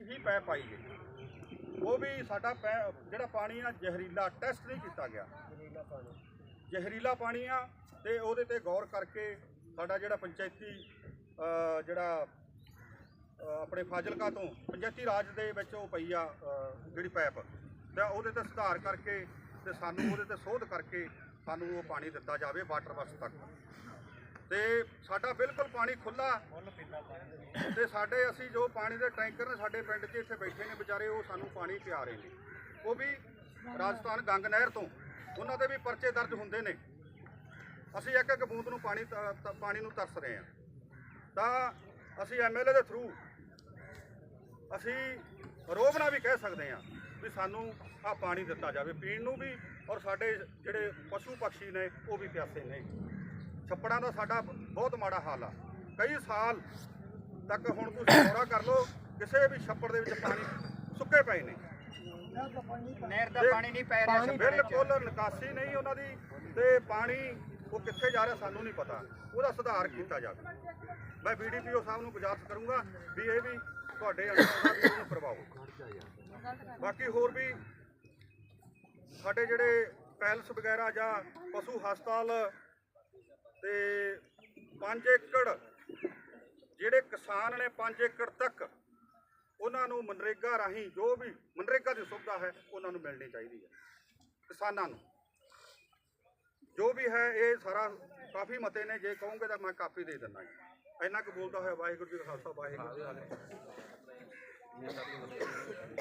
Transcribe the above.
ਹੀ ਪੈਪ ਪਾਈ ਗਈ ਉਹ ਵੀ ਸਾਡਾ ਪੈ- ਜਿਹੜਾ ਪਾਣੀ ਆ ਜ਼ਹਿਰੀਲਾ ਟੈਸਟ ਨਹੀਂ ਕੀਤਾ ਗਿਆ। ਜ਼ਹਿਰੀਲਾ ਪਾਣੀ। ਆ ਤੇ ਉਹਦੇ ਤੇ ਗੌਰ ਕਰਕੇ ਸਾਡਾ ਜਿਹੜਾ ਪੰਚਾਇਤੀ ਜਿਹੜਾ ਆਪਣੇ ਫਾਜ਼ਿਲਕਾ ਤੋਂ ਪੰਚਾਇਤੀ ਰਾਜ ਦੇ ਵਿੱਚ ਉਹ ਪਈ ਆ ਜਿਹੜੀ ਪਾਈਪ ਤੇ ਉਹਦੇ ਤੇ ਸੁਧਾਰ ਕਰਕੇ ਤੇ ਸਾਨੂੰ ਉਹਦੇ ਤੇ ਸੋਧ ਕਰਕੇ ਸਾਨੂੰ ਉਹ ਪਾਣੀ ਦਿੱਤਾ ਜਾਵੇ ਵਾਟਰ ਬਸ ਤੱਕ। ਤੇ ਸਾਡਾ ਬਿਲਕੁਲ ਪਾਣੀ ਖੁੱਲਾ ਤੇ ਸਾਡੇ ਅਸੀਂ ਜੋ ਪਾਣੀ ਦੇ ਟੈਂਕਰ ਨੇ ਸਾਡੇ ਪਿੰਡ 'ਚ ਇੱਥੇ ਬੈਠੇ ਨੇ ਵਿਚਾਰੇ, ਉਹ ਸਾਨੂੰ ਪਾਣੀ ਪਿਆ ਰਹੇ ਨੇ। ਉਹ ਵੀ ਰਾਜਸਥਾਨ ਗੰਗ ਨਹਿਰ ਤੋਂ, ਉਹਨਾਂ ਦੇ ਵੀ ਪਰਚੇ ਦਰਜ ਹੁੰਦੇ ਨੇ। ਅਸੀਂ ਇੱਕ ਇੱਕ ਬੂੰਦ ਨੂੰ ਪਾਣੀ ਤ- ਤ- ਪਾਣੀ ਨੂੰ ਤਰਸ ਰਹੇ ਹਾਂ। ਤਾਂ ਅਸੀਂ ਐਮਐਲਏ ਦੇ ਥਰੂ ਅਸੀਂ ਰੋਬ ਨਾਲ ਵੀ ਕਹਿ ਸਕਦੇ ਹਾਂ ਵੀ ਸਾਨੂੰ ਆ ਪਾਣੀ ਦਿੱਤਾ ਜਾਵੇ। ਪੀਣ ਨੂੰ ਵੀ ਔਰ ਸਾਡੇ ਜਿਹੜੇ ਪਸ਼ੂ ਪਕਸ਼ੀ ਨੇ, ਉਹ ਵੀ ਪਿਆਸੇ ਨੇ। ਛੱਪੜਾਂ ਦਾ ਸਾਡਾ ਬਹੁਤ ਮਾੜਾ ਹਾਲ ਆ। ਕਈ ਸਾਲ ਤੱਕ ਹੁਣ ਤੁਸੀਂ ਗੌਰਾ ਕਰ ਲਓ ਕਿਸੇ ਵੀ ਛੱਪੜ ਦੇ ਵਿੱਚ ਪਾਣੀ ਸੁੱਕੇ ਪਏ ਨੇ। ਨਹਿਰ ਦਾ ਪਾਣੀ ਨਹੀਂ ਪੈ ਰਿਹਾ। ਬਿਲਕੁਲ ਨਿਕਾਸੀ ਨਹੀਂ ਉਹਨਾਂ ਦੀ ਤੇ ਪਾਣੀ ਉਹ ਕਿੱਥੇ ਜਾ ਰਿਹਾ ਸਾਨੂੰ ਨਹੀਂ ਪਤਾ। ਉਹਦਾ ਸੁਧਾਰ ਕੀਤਾ ਜਾਵੇ। ਮੈਂ ਬੀਡੀਪੀਓ ਸਾਹਿਬ ਨੂੰ ਗੁਜ਼ਾਰਿਸ਼ ਕਰੂੰਗਾ ਵੀ ਇਹ ਵੀ ਤੁਹਾਡੇ ਅੰਦਰ ਦਾ ਵੀ ਉਹਨੂੰ ਕਰਵਾਓ। ਬਾਕੀ ਹੋਰ ਵੀ ਸਾਡੇ ਜਿਹੜੇ ਪੈਲਸ ਵਗੈਰਾ ਜਾਂ ਪਸ਼ੂ ਹਸਪਤਾਲ ਤੇ 5 ਏਕੜ, ਜਿਹੜੇ ਕਿਸਾਨ ਨੇ 5 ਏਕੜ ਤੱਕ, ਉਹਨਾਂ ਨੂੰ ਮਨਰੇਗਾ ਰਾਹੀਂ ਜੋ ਵੀ ਮਨਰੇਗਾ ਦੀ ਸੁਵਿਧਾ ਹੈ, ਉਹਨਾਂ ਨੂੰ ਮਿਲਣੀ ਚਾਹੀਦੀ ਹੈ, ਕਿਸਾਨਾਂ ਨੂੰ। ਜੋ ਵੀ ਹੈ, ਇਹ ਸਾਰਾ ਕਾਫੀ ਮਤੇ ਨੇ, ਜੇ ਕਹੋਗੇ ਤਾਂ ਮੈਂ ਕਾਪੀ ਦੇ ਦਿੰਦਾ ਜੀ। ਇੰਨਾ ਕੁ ਬੋਲਦਾ ਹੋਇਆ ਵਾਹਿਗੁਰੂ ਜੀ ਕਾ ਖਾਲਸਾ, ਵਾਹਿਗੁਰੂ ਜੀ ਕੀ ਫਤਿਹ।